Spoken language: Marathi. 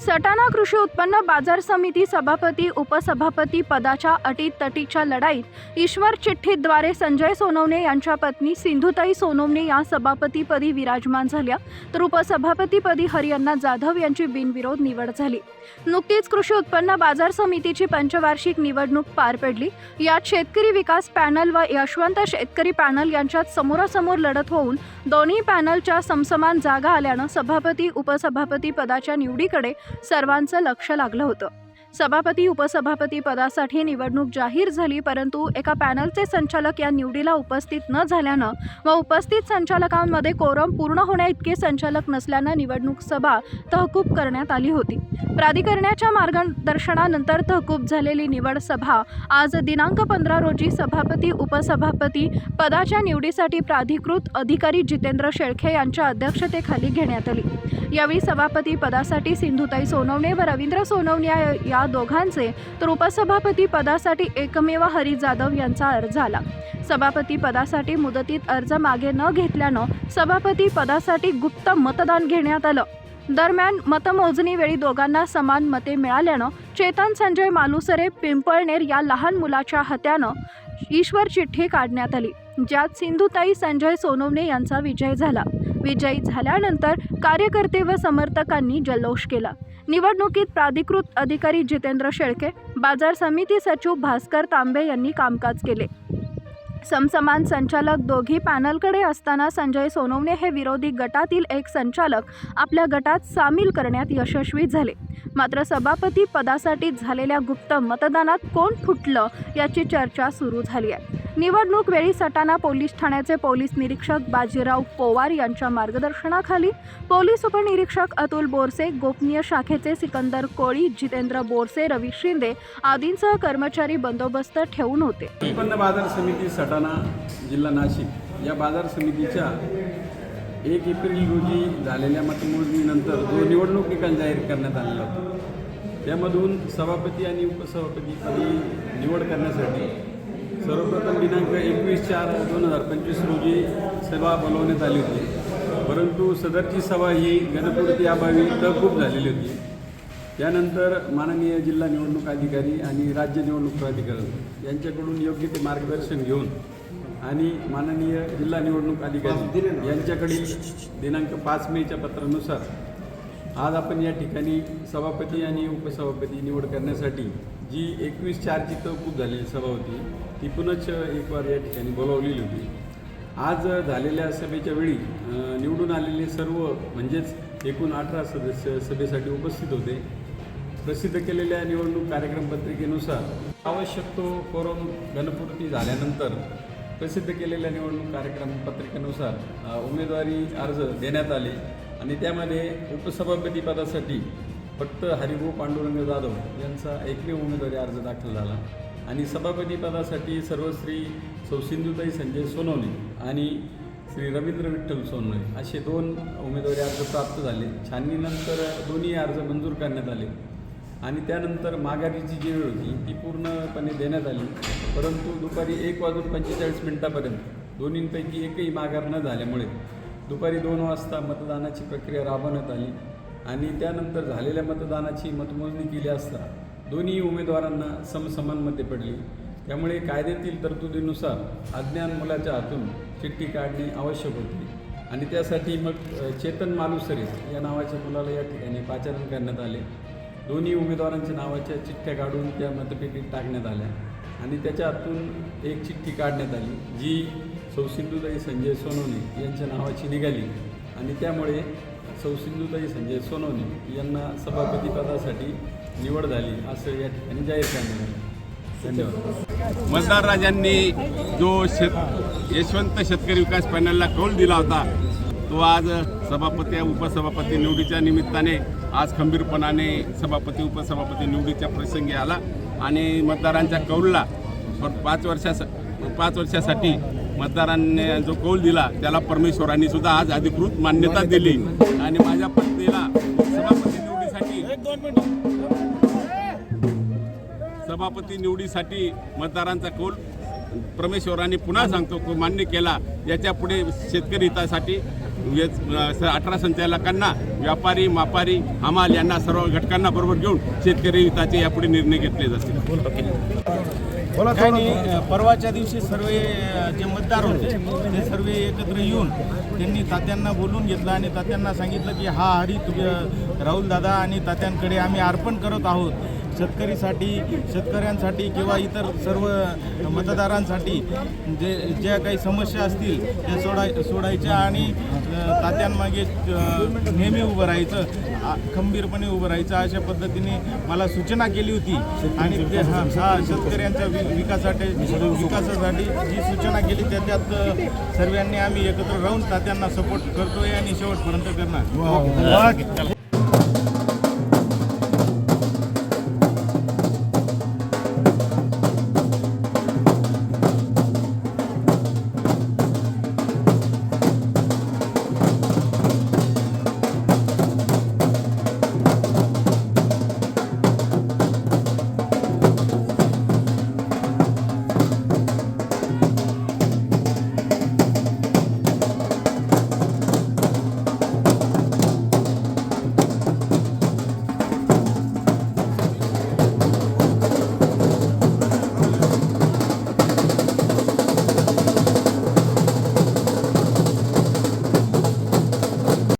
सटाणा कृषी उत्पन्न बाजार समिती सभापती उपसभापती पदाच्या अटीतटीच्या लढाईत ईश्वर चिठ्ठीद्वारे संजय सोनवणे यांच्या पत्नी सिंधुताई सोनवणे या सभापतीपदी विराजमान झाल्या. तर उपसभापतीपदी हरिअण्णा जाधव यांची बिनविरोध निवड झाली. नुकतीच कृषी उत्पन्न बाजार समितीची पंचवार्षिक निवडणूक पार पडली. यात शेतकरी विकास पॅनल व यशवंत शेतकरी पॅनल यांच्यात समोरासमोर लढत होऊन दोन्ही पॅनलच्या समसमान जागा आल्यानं सभापती उपसभापती पदाच्या निवडीकडे सर्वांचं लक्ष लागलं होतं. सभापती उपसभापती पदासाठी निवडणूक जाहीर झाली परंतु एका पॅनलचे संचालक या निवडीला उपस्थित न झाल्यानं व उपस्थित संचालकांमध्ये कोरम पूर्ण होण्याइतके संचालक नसल्यानं निवडणूक सभा तहकूब करण्यात आली होती. प्राधिकरणाच्या मार्गदर्शनानंतर तहकूब झालेली निवड सभा आज दिनांक पंधरा रोजी सभापती उपसभापती पदाच्या निवडीसाठी प्राधिकृत अधिकारी जितेंद्र शेळखे यांच्या अध्यक्षतेखाली घेण्यात आली. यावेळी सभापती पदासाठी सिंधुताई सोनवणे व रवींद्र सोनवणे या- या दोघांचे तर उपसभापती पदासाठी एकमेव हरी जाधव यांचा अर्ज आला. सभापती पदासाठी मुदतीत अर्ज मागे न घेतल्यानं सभापती पदासाठी गुप्त मतदान घेण्यात आलं. दरम्यान मतमोजणीवेळी दोघांना समान मते मिळाल्यानं चेतन संजय मालुसरे पिंपळनेर या लहान मुलाच्या हात्यानं ईश्वर चिठ्ठी काढण्यात आली ज्यात सिंधुताई संजय सोनवणे यांचा विजय झाला. विजयी झाल्यानंतर कार्यकर्ते व समर्थकांनी जल्लोष केला. निवडणुकीत प्राधिकृत अधिकारी जितेंद्र शेळके बाजार समिती सचिव भास्कर तांबे यांनी कामकाज केले. समसमान संचालक दोघी पॅनलकडे असताना संजय सोनवणे हे विरोधी गटातील एक संचालक आपल्या गटात सामील करण्यात यशस्वी झाले. मात्र सभापती पदासाठी झालेल्या गुप्त मतदानात कोण फुटलं याची चर्चा सुरू झाली आहे. निवडणूक वेळी सटाणा पोलीस ठाण्याचे पोलीस निरीक्षक बाजीराव पोवार यांच्या मार्गदर्शनाखाली पोलीस उपनिरीक्षक अतुल बोरसे गोपनीय शाखेचे सिकंदर कोळी जितेंद्र बोरसे रवी शिंदे आदींसह कर्मचारी बंदोबस्त ठेवून होते. उत्पन्न बाजार समिती सटाणा जिल्हा नाशिक या बाजार समितीच्या एक एप्रिल रोजी झालेल्या मतमोजणीनंतर जो निवडणूक निकाल जाहीर करण्यात आलेला होता त्यामधून सभापती आणि उपसभापतीपदी निवड करण्यासाठी सर्वप्रथम दिनांक एकवीस चार दोन हजार पंचवीस रोजी सभा बोलवण्यात आली होती. परंतु सदरची सभा ही गणपूर्ती अभावी तहकूब झालेली होती. त्यानंतर माननीय जिल्हा निवडणूक अधिकारी आणि राज्य निवडणूक प्राधिकरण यांच्याकडून योग्य ते मार्गदर्शन घेऊन आणि माननीय जिल्हा निवडणूक अधिकारी यांच्याकडील दिनांक पाच मेच्या पत्रानुसार आज आपण या ठिकाणी सभापती आणि उपसभापती निवड करण्यासाठी जी एकवीस चारची तहकूब झालेली सभा होती ती पुनच एक वार या ठिकाणी बोलावलेली होती. आज झालेल्या सभेच्या वेळी निवडून आलेले सर्व म्हणजेच एकूण अठरा सदस्य सभेसाठी उपस्थित होते. प्रसिद्ध केलेल्या निवडणूक कार्यक्रम पत्रिकेनुसार आवश्यक तो कोरम घनपूर्ती झाल्यानंतर प्रसिद्ध केलेल्या निवडणूक कार्यक्रम पत्रिकेनुसार उमेदवारी अर्ज देण्यात आले. आणि त्यामध्ये उपसभापती पदासाठी फक्त हरिभाऊ पांडुरंग जाधव यांचा एकमेव उमेदवारी अर्ज दाखल झाला. आणि सभापती पदासाठी सर्वश्री सौ सिंधुताई संजय सोनवणे आणि श्री रवींद्र विठ्ठल सोनवणे असे दोन उमेदवारी अर्ज प्राप्त झाले. छाननीनंतर दोन्ही अर्ज मंजूर करण्यात आले. आणि त्यानंतर माघारीची जी वेळ होती ती पूर्णपणे देण्यात आली. परंतु दुपारी एक वाजून पंचेचाळीस मिनिटापर्यंत दोन्हींपैकी एकही माघार न झाल्यामुळे दुपारी दोन वाजता मतदानाची प्रक्रिया राबवण्यात आली आणि त्यानंतर झालेल्या मतदानाची मतमोजणी केली असता दोन्ही उमेदवारांना समसमान मते पडली. त्यामुळे कायद्यातील तरतुदीनुसार अज्ञान मुलाच्या हातून चिठ्ठी काढणे आवश्यक होते. आणि त्यासाठी मग चेतन मालुसरे या नावाच्या मुलाला या ठिकाणी पाचारण करण्यात आले. दोन्ही उमेदवारांच्या नावाच्या चिठ्ठ्या काढून त्या मतपेटीत टाकण्यात आल्या आणि त्याच्या हातून एक चिठ्ठी काढण्यात आली जी सौसिंधुताई संजय सोनवणे यांच्या नावाची निघाली. आणि त्यामुळे सौसिंधुताई संजय सोनवणे यांना सभापती पदासाठी निवड झाली असं या ठिकाणी जाहीर करण्यात आलं. धन्यवाद. मतदार राजांनी जो शेत यशवंत शेतकरी विकास पॅनलला कौल दिला होता तो आज सभापती उपसभापती निवडीच्या निमित्ताने आज खंबीरपणाने सभापती उपसभापती निवडीच्या प्रसंगी आला. आणि मतदारांच्या कौलला पाच वर्षा पाच वर्षासाठी मतदारांनी जो कौल दिला त्याला परमेश्वरांनी सुद्धा आज अधिकृत मान्यता दिली. आणि माझ्या पत्नीला सभापती निवडीसाठी सभापती निवडीसाठी मतदारांचा कौल परमेश्वरांनी पुन्हा सांगतो मान्य केला. याच्यापुढे शेतकरी हितासाठी अठरा संचालकांना व्यापारी मापारी हमाल यांना सर्व घटकांना बरोबर घेऊन शेतकरी हिताचे यापुढे निर्णय घेतले जातील. काही नाही परवाच्या दिवशी सर्व जे मतदार होते ते सर्व एकत्र येऊन त्यांनी तात्यांना बोलून घेतलं आणि तात्यांना सांगितलं की हा हरी तुझ्या राहुल दादा आणि तात्यांकडे आम्ही अर्पण करत आहोत. शेतकरीसाठी शेतकऱ्यांसाठी किंवा इतर सर्व मतदारांसाठी जे ज्या काही समस्या असतील त्या सोडाय सोडायच्या आणि तात्यांमागे नेहमी उभं राहायचं खंबीरपणे उभं राहायचं अशा पद्धतीने मला सूचना केली होती. आणि ते हा हा शेतकऱ्यांच्या वि- विकासासाठी विकासासाठी जी सूचना केली त्याच्यात सर्वांनी आम्ही एकत्र राहून तात्यांना सपोर्ट करतोय आणि शेवटपर्यंत करणार.